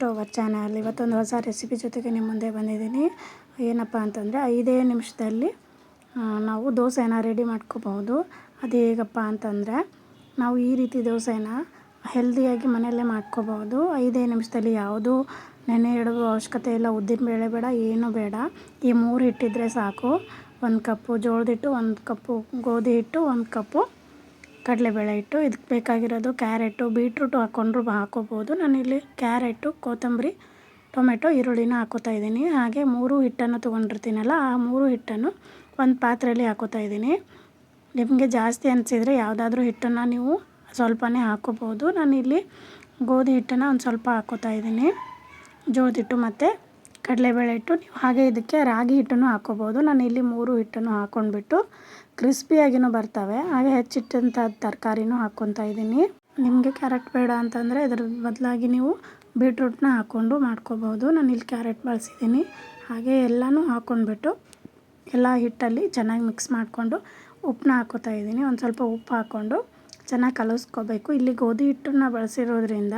To our channel ಇವತ್ತೊಂದು ಹೊಸ recipe ಜೊತೆಗೆ ನಿಮ್ಮ ಮುಂದೆ ಬಂದಿದ್ದೀನಿ. ಏನಪ್ಪ ಅಂತಂದರೆ ಐದೇ ನಿಮಿಷದಲ್ಲಿ ನಾವು ದೋಸೆನ ರೆಡಿ ಮಾಡ್ಕೋಬಹುದು. ಅದು ಹೇಗಪ್ಪ ಅಂತಂದರೆ, ನಾವು ಈ ರೀತಿ ದೋಸೆನ ಹೆಲ್ದಿಯಾಗಿ ಮನೆಯಲ್ಲೇ ಮಾಡ್ಕೋಬಹುದು. ಐದೇ ನಿಮಿಷದಲ್ಲಿ ಯಾವುದು ನೆನೆ ಇಡುವ ಅವಶ್ಯಕತೆ ಇಲ್ಲ, ಉದ್ದಿನ ಬೇಳೆ ಬೇಡ, ಏನೂ ಬೇಡ. ಈ ಮೂರು ಇಟ್ಟಿದ್ರೆ ಸಾಕು. ಒಂದು ಕಪ್ಪು ಜೋಳದ ಹಿಟ್ಟು, ಒಂದು ಕಪ್ಪು ಗೋಧಿ ಹಿಟ್ಟು, ಒಂದು ಕಪ್ಪು ಕಡಲೆಬೇಳೆ ಹಿಟ್ಟು ಇದಕ್ಕೆ ಬೇಕಾಗಿರೋದು ಕ್ಯಾರೆಟು, ಬೀಟ್ರೂಟು ಹಾಕ್ಕೊಂಡ್ರು ಹಾಕೋಬೋದು. ನಾನಿಲ್ಲಿ ಕ್ಯಾರೆಟು, ಕೊತ್ತಂಬರಿ, ಟೊಮೆಟೊ ಈರುಳ್ಳಿನ ಹಾಕೋತಾ ಇದ್ದೀನಿ. ಹಾಗೆ ಮೂರು ಹಿಟ್ಟನ್ನು ತೊಗೊಂಡಿರ್ತೀನಲ್ಲ, ಆ ಮೂರು ಹಿಟ್ಟನ್ನು ಒಂದು ಪಾತ್ರೆಯಲ್ಲಿ ಹಾಕೋತಾ ಇದ್ದೀನಿ. ನಿಮಗೆ ಜಾಸ್ತಿ ಅನಿಸಿದರೆ ಯಾವುದಾದ್ರೂ ಹಿಟ್ಟನ್ನು ನೀವು ಸ್ವಲ್ಪನೇ ಹಾಕೋಬೋದು. ನಾನಿಲ್ಲಿ ಗೋಧಿ ಹಿಟ್ಟನ್ನು ಒಂದು ಸ್ವಲ್ಪ ಹಾಕೋತಾ ಇದ್ದೀನಿ. ಜೋಳದ ಹಿಟ್ಟು ಮತ್ತು ಕಡಲೆಬೇಳೆ ಹಿಟ್ಟು, ನೀವು ಹಾಗೆ ಇದಕ್ಕೆ ರಾಗಿ ಹಿಟ್ಟನ್ನು ಹಾಕೋಬೋದು. ನಾನು ಇಲ್ಲಿ ಮೂರು ಹಿಟ್ಟನ್ನು ಹಾಕ್ಕೊಂಡ್ಬಿಟ್ಟು ಕ್ರಿಸ್ಪಿಯಾಗಿನೂ ಬರ್ತವೆ. ಹಾಗೆ ಹೆಚ್ಚಿಟ್ಟಂಥ ತರಕಾರಿನೂ ಹಾಕ್ಕೊತಾ ಇದ್ದೀನಿ. ನಿಮಗೆ ಕ್ಯಾರೆಟ್ ಬೇಡ ಅಂತಂದರೆ ಅದ್ರ ಬದಲಾಗಿ ನೀವು ಬೀಟ್ರೂಟ್ನ ಹಾಕ್ಕೊಂಡು ಮಾಡ್ಕೋಬೋದು ನಾನು ಇಲ್ಲಿ ಕ್ಯಾರೆಟ್ ಬಳಸಿದ್ದೀನಿ. ಹಾಗೆ ಎಲ್ಲನೂ ಹಾಕ್ಕೊಂಡ್ಬಿಟ್ಟು ಎಲ್ಲ ಹಿಟ್ಟಲ್ಲಿ ಚೆನ್ನಾಗಿ ಮಿಕ್ಸ್ ಮಾಡಿಕೊಂಡು ಉಪ್ಪನ್ನ ಹಾಕೋತಾ ಇದ್ದೀನಿ. ಒಂದು ಸ್ವಲ್ಪ ಉಪ್ಪು ಹಾಕ್ಕೊಂಡು ಚೆನ್ನಾಗಿ ಕಲಿಸ್ಕೋಬೇಕು. ಇಲ್ಲಿ ಗೋಧಿ ಹಿಟ್ಟನ್ನ ಬಳಸಿರೋದ್ರಿಂದ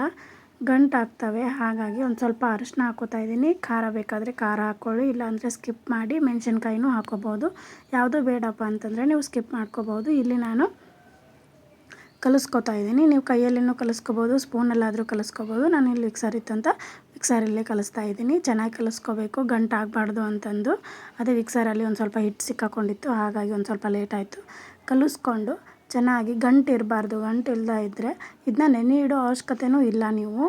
ಗಂಟು ಆಗ್ತವೆ ಹಾಗಾಗಿ ಒಂದು ಸ್ವಲ್ಪ ಅರಿಶಿನ ಹಾಕೋತಾ ಇದ್ದೀನಿ. ಖಾರ ಬೇಕಾದರೆ ಖಾರ ಹಾಕ್ಕೊಳ್ಳಿ ಇಲ್ಲಾಂದರೆ ಸ್ಕಿಪ್ ಮಾಡಿ ಮೆಣಸಿನ್ಕಾಯಿನೂ ಹಾಕೋಬೋದು ಯಾವುದೂ ಬೇಡಪ್ಪ ಅಂತಂದರೆ ನೀವು ಸ್ಕಿಪ್ ಮಾಡ್ಕೋಬೋದು ಇಲ್ಲಿ ನಾನು ಕಲಿಸ್ಕೊತಾ ಇದ್ದೀನಿ. ನೀವು ಕೈಯಲ್ಲಿನೂ ಕಲಿಸ್ಕೋಬೋದು ಸ್ಪೂನಲ್ಲಾದರೂ ಕಲಿಸ್ಕೋಬೋದು ನಾನು ಇಲ್ಲಿ ಮಿಕ್ಸರ್ ಇತ್ತಂತ ಮಿಕ್ಸರಲ್ಲೇ ಕಲಿಸ್ತಾ ಇದ್ದೀನಿ. ಚೆನ್ನಾಗಿ ಕಲಿಸ್ಕೋಬೇಕು. ಗಂಟು ಆಗಬಾರ್ದು ಅಂತಂದು. ಅದೇ ಮಿಕ್ಸರಲ್ಲಿ ಒಂದು ಸ್ವಲ್ಪ ಹಿಟ್ಟು ಸಿಕ್ಕಾಕೊಂಡಿತ್ತು. ಹಾಗಾಗಿ ಒಂದು ಸ್ವಲ್ಪ ಲೇಟ್ ಆಯಿತು. ಕಲಿಸ್ಕೊಂಡು ಚೆನ್ನಾಗಿ ಗಂಟು ಇರಬಾರ್ದು, ಗಂಟು ಇಲ್ಲದ ಇದ್ದರೆ ಇದನ್ನ ನೆನೆ ಇಡೋ ಅವಶ್ಯಕತೆಯೂ ಇಲ್ಲ ನೀವು.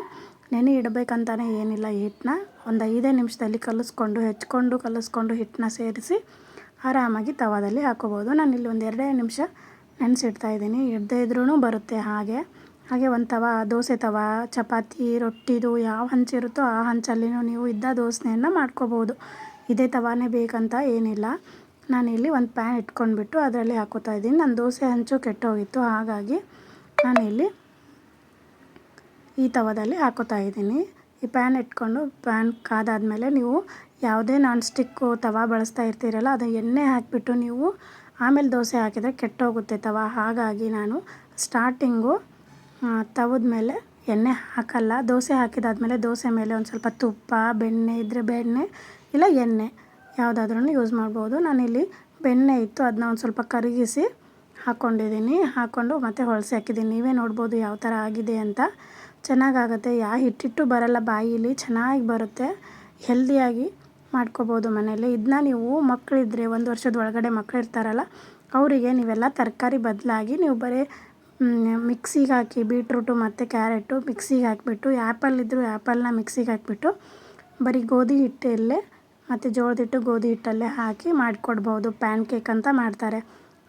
ನೆನೆ ಇಡಬೇಕಂತಾನೆ ಏನಿಲ್ಲ ಹಿಟ್ಟನ್ನ. ಒಂದು ಐದೇ ನಿಮಿಷದಲ್ಲಿ ಕಲಿಸ್ಕೊಂಡು, ಹೆಚ್ಕೊಂಡು, ಕಲಿಸ್ಕೊಂಡು ಹಿಟ್ಟನ್ನ ಸೇರಿಸಿ ಆರಾಮಾಗಿ ತವಾದಲ್ಲಿ ಹಾಕೋಬೋದು. ನಾನು ಇಲ್ಲಿ ಒಂದು ಎರಡೇ ನಿಮಿಷ ನೆನೆಸಿಡ್ತಾ ಇದ್ದೀನಿ. ಇಡದೇ ಇದ್ರೂ ಬರುತ್ತೆ ಹಾಗೆ. ಹಾಗೆ ಒಂದು ತವ, ದೋಸೆ ತವ, ಚಪಾತಿ, ರೊಟ್ಟಿದು ಯಾವ ಹಂಚಿರುತ್ತೋ ಆ ಹಂಚಲ್ಲಿನೂ ನೀವು ಇದ್ದ ದೋಸೆಯನ್ನು ಮಾಡ್ಕೋಬೋದು. ಇದೇ ತವಾನೇ ಬೇಕಂತ ಏನಿಲ್ಲ. ನಾನಿಲ್ಲಿ ಒಂದು ಪ್ಯಾನ್ ಇಟ್ಕೊಂಡ್ಬಿಟ್ಟು ಅದರಲ್ಲಿ ಹಾಕೋತಾ ಇದ್ದೀನಿ. ನನ್ನ ದೋಸೆ ಹಂಚು ಕೆಟ್ಟೋಗಿತ್ತು, ಹಾಗಾಗಿ ನಾನಿಲ್ಲಿ ಈ ತವದಲ್ಲಿ ಹಾಕೋತಾ ಇದ್ದೀನಿ. ಈ ಪ್ಯಾನ್ ಇಟ್ಕೊಂಡು, ಪ್ಯಾನ್ ಕಾದಾದಮೇಲೆ ನೀವು ಯಾವುದೇ ನಾನ್ ಸ್ಟಿಕ್ಕು ತವ ಬಳಸ್ತಾ ಇರ್ತೀರಲ್ಲ, ಅದು ಎಣ್ಣೆ ಹಾಕಿಬಿಟ್ಟು ನೀವು ಆಮೇಲೆ ದೋಸೆ ಹಾಕಿದರೆ ಕೆಟ್ಟೋಗುತ್ತೆ ತವ. ಹಾಗಾಗಿ ನಾನು ಸ್ಟಾರ್ಟಿಂಗು ತವದ ಮೇಲೆ ಎಣ್ಣೆ ಹಾಕಲ್ಲ. ದೋಸೆ ಹಾಕಿದಾದ್ಮೇಲೆ ದೋಸೆ ಮೇಲೆ ಒಂದು ಸ್ವಲ್ಪ ತುಪ್ಪ, ಬೆಣ್ಣೆ ಇದ್ದರೆ ಬೆಣ್ಣೆ, ಇಲ್ಲ ಎಣ್ಣೆ. ಯಾವುದಾದ್ರೂ ಯೂಸ್ ಮಾಡ್ಬೋದು. ನಾನಿಲ್ಲಿ ಬೆಣ್ಣೆ ಇತ್ತು ಅದನ್ನ ಒಂದು ಸ್ವಲ್ಪ ಕರಗಿಸಿ ಹಾಕ್ಕೊಂಡಿದ್ದೀನಿ ಹಾಕ್ಕೊಂಡು ಮತ್ತೆ ಹೊಳಸೆ ಹಾಕಿದ್ದೀನಿ ನೀವೇ ನೋಡ್ಬೋದು ಯಾವ ಥರ ಆಗಿದೆ ಅಂತ. ಚೆನ್ನಾಗಾಗುತ್ತೆ. ಯಾ ಹಿಟ್ಟಿಟ್ಟು ಬರಲ್ಲ ಬಾಯಿಲಿ, ಚೆನ್ನಾಗಿ ಬರುತ್ತೆ. ಹೆಲ್ದಿಯಾಗಿ ಮಾಡ್ಕೋಬೋದು ಮನೇಲಿ ಇದನ್ನ ನೀವು ಮಕ್ಕಳಿದ್ರೆ ಒಂದು ವರ್ಷದ ಒಳಗಡೆ ಮಕ್ಕಳು ಇರ್ತಾರಲ್ಲ, ಅವರಿಗೆ ನೀವೆಲ್ಲ ತರಕಾರಿ ಬದಲಾಗಿ ನೀವು ಬರೀ ಮಿಕ್ಸಿಗೆ ಹಾಕಿ ಬೀಟ್ರೂಟು ಮತ್ತು ಕ್ಯಾರೆಟು ಮಿಕ್ಸಿಗೆ ಹಾಕಿಬಿಟ್ಟು ಆ್ಯಪಲ್ ಇದ್ದರೂ ಆ್ಯಪಲ್ನ ಮಿಕ್ಸಿಗೆ ಹಾಕಿಬಿಟ್ಟು ಬರೀ ಗೋಧಿ ಹಿಟ್ಟಲ್ಲೇ ಮತ್ತು ಜೋಳದ ಹಿಟ್ಟು ಗೋಧಿ ಹಿಟ್ಟಲ್ಲೇ ಹಾಕಿ ಮಾಡಿಕೊಡ್ಬೋದು. ಪ್ಯಾನ್ ಕೇಕ್ ಅಂತ ಮಾಡ್ತಾರೆ.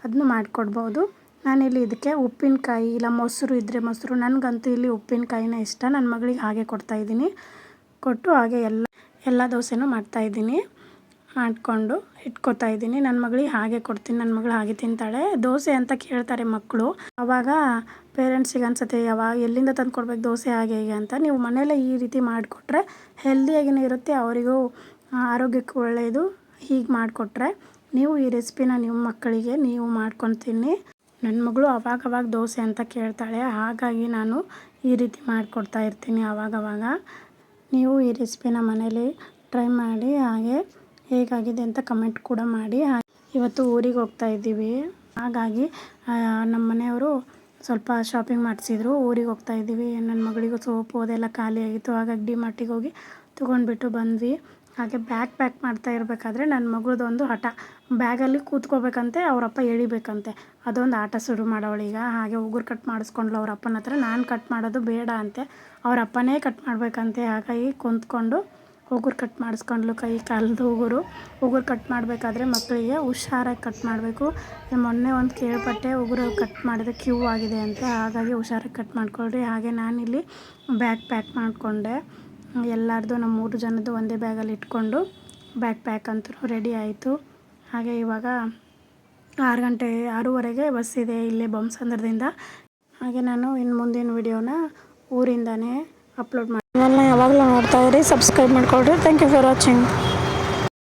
ಅದನ್ನು ಮಾಡಿಕೊಡ್ಬೋದು. ನಾನಿಲ್ಲಿ ಇದಕ್ಕೆ ಉಪ್ಪಿನಕಾಯಿ, ಇಲ್ಲ ಮೊಸರು ಇದ್ದರೆ ಮೊಸರು. ನನಗಂತೂ ಇಲ್ಲಿ ಉಪ್ಪಿನಕಾಯಿನ ಇಷ್ಟ. ನನ್ನ ಮಗಳಿಗೆ ಹಾಗೆ ಕೊಡ್ತಾಯಿದ್ದೀನಿ ಕೊಟ್ಟು ಹಾಗೆ ಎಲ್ಲ ಎಲ್ಲ ದೋಸೆನೂ ಮಾಡ್ತಾಯಿದ್ದೀನಿ ಮಾಡಿಕೊಂಡು ಇಟ್ಕೊತಾ ಇದ್ದೀನಿ. ನನ್ನ ಮಗಳಿಗೆ ಹಾಗೆ ಕೊಡ್ತೀನಿ. ನನ್ನ ಮಗಳು ಹಾಗೆ ತಿಂತಾಳೆ. ದೋಸೆ ಅಂತ ಕೇಳ್ತಾರೆ ಮಕ್ಕಳು. ಆವಾಗ ಪೇರೆಂಟ್ಸಿಗೆ ಅನ್ಸುತ್ತೆ ಯಾವಾಗ ಎಲ್ಲಿಂದ ತಂದು ಕೊಡ್ಬೇಕು ದೋಸೆ ಹಾಗೆ ಹೀಗೆ ಅಂತ. ನೀವು ಮನೆಯಲ್ಲೇ ಈ ರೀತಿ ಮಾಡಿಕೊಟ್ರೆ ಹೆಲ್ದಿಯಾಗಿಯೂ ಇರುತ್ತೆ. ಅವರಿಗೂ ಆರೋಗ್ಯಕ್ಕೂ ಒಳ್ಳೆಯದು ಹೀಗೆ ಮಾಡಿಕೊಟ್ರೆ ನೀವು ಈ ರೆಸಿಪಿನ ನಿಮ್ಮ ಮಕ್ಕಳಿಗೆ ನೀವು ಮಾಡ್ಕೊಂಡು ತಿನ್ನಿ ನನ್ನ ಮಗಳು ಅವಾಗವಾಗ ದೋಸೆ ಅಂತ ಕೇಳ್ತಾಳೆ. ಹಾಗಾಗಿ ನಾನು ಈ ರೀತಿ ಮಾಡಿಕೊಡ್ತಾ ಇರ್ತೀನಿ ಅವಾಗವಾಗ. ನೀವು ಈ ರೆಸಿಪಿನ ಮನೇಲಿ ಟ್ರೈ ಮಾಡಿ, ಹಾಗೆ ಹೇಗಾಗಿದೆ ಅಂತ ಕಮೆಂಟ್ ಕೂಡ ಮಾಡಿ. ಇವತ್ತು ಊರಿಗೆ ಹೋಗ್ತಾ ಇದ್ದೀವಿ. ಹಾಗಾಗಿ ನಮ್ಮ ಮನೆಯವರು ಸ್ವಲ್ಪ ಶಾಪಿಂಗ್ ಮಾಡಿಸಿದ್ರು. ಊರಿಗೆ ಹೋಗ್ತಾ ಇದ್ದೀವಿ. ನನ್ನ ಮಗಳಿಗೂ ಸೋಪು ಅದೆಲ್ಲ ಖಾಲಿ ಆಗಿತ್ತು. ಹಾಗಾಗಿ ಡಿ ಮಾರ್ಟಿಗೆ ಹೋಗಿ ತೊಗೊಂಡ್ಬಿಟ್ಟು ಬಂದ್ವಿ. ಹಾಗೆ ಬ್ಯಾಗ್ ಪ್ಯಾಕ್ ಮಾಡ್ತಾ ಇರಬೇಕಾದ್ರೆ ನನ್ನ ಮಗಳದೊಂದು ಹಠ. ಬ್ಯಾಗಲ್ಲಿ ಕೂತ್ಕೋಬೇಕಂತೆ, ಅವರಪ್ಪ ಎಳಿಬೇಕಂತೆ. ಅದೊಂದು ಆಟ ಶುರು ಮಾಡವಳೀಗ ಹಾಗೆ ಉಗುರು ಕಟ್ ಮಾಡಿಸ್ಕೊಂಡ್ಳು ಅವ್ರ ಅಪ್ಪನ ಹತ್ರ. ನಾನು ಕಟ್ ಮಾಡೋದು ಬೇಡ ಅಂತೆ. ಅವ್ರ ಅಪ್ಪನೇ ಕಟ್ ಮಾಡಬೇಕಂತೆ. ಹಾಗಾಗಿ ಕುಂತ್ಕೊಂಡು ಉಗುರು ಕಟ್ ಮಾಡಿಸ್ಕೊಂಡ್ಳು ಕೈ, ಕಾಲ್ದು ಉಗುರು. ಉಗುರು ಕಟ್ ಮಾಡಬೇಕಾದ್ರೆ ಮಕ್ಕಳಿಗೆ ಹುಷಾರಾಗಿ ಕಟ್ ಮಾಡಬೇಕು. ಮೊನ್ನೆ ಒಂದು ಕೇಳ್ಪಟ್ಟೆ, ಉಗುರು ಕಟ್ ಮಾಡಿದ್ರೆ ಕ್ಯೂ ಆಗಿದೆ ಅಂತೆ. ಹಾಗಾಗಿ ಹುಷಾರಾಗಿ ಕಟ್ ಮಾಡ್ಕೊಳ್ರಿ. ಹಾಗೆ ನಾನಿಲ್ಲಿ ಬ್ಯಾಗ್ ಪ್ಯಾಕ್ ಮಾಡಿಕೊಂಡೆ. ಎಲ್ಲರದು ನಮ್ಮ ಮೂರು ಜನದ್ದು ಒಂದೇ ಬ್ಯಾಗಲ್ಲಿ ಇಟ್ಕೊಂಡು ಬ್ಯಾಗ್ ಪ್ಯಾಕ್ ಅಂತೂ ರೆಡಿ ಆಯಿತು. ಹಾಗೆ ಇವಾಗ ಆರು ಗಂಟೆ, ಆರೂವರೆಗೆ ಬಸ್ ಇದೆ ಇಲ್ಲೇ ಬೊಮ್ಮಸಂದ್ರದಿಂದ ಹಾಗೆ ನಾನು ಇನ್ನು ಮುಂದಿನ ವಿಡಿಯೋನ ಊರಿಂದನೇ ಅಪ್ಲೋಡ್ ಮಾಡಿ ಯಾವಾಗಲೂ ನೋಡ್ತಾ ಇರಿ, ಸಬ್ಸ್ಕ್ರೈಬ್ ಮಾಡ್ಕೊಳ್ರಿ. Thank you for watching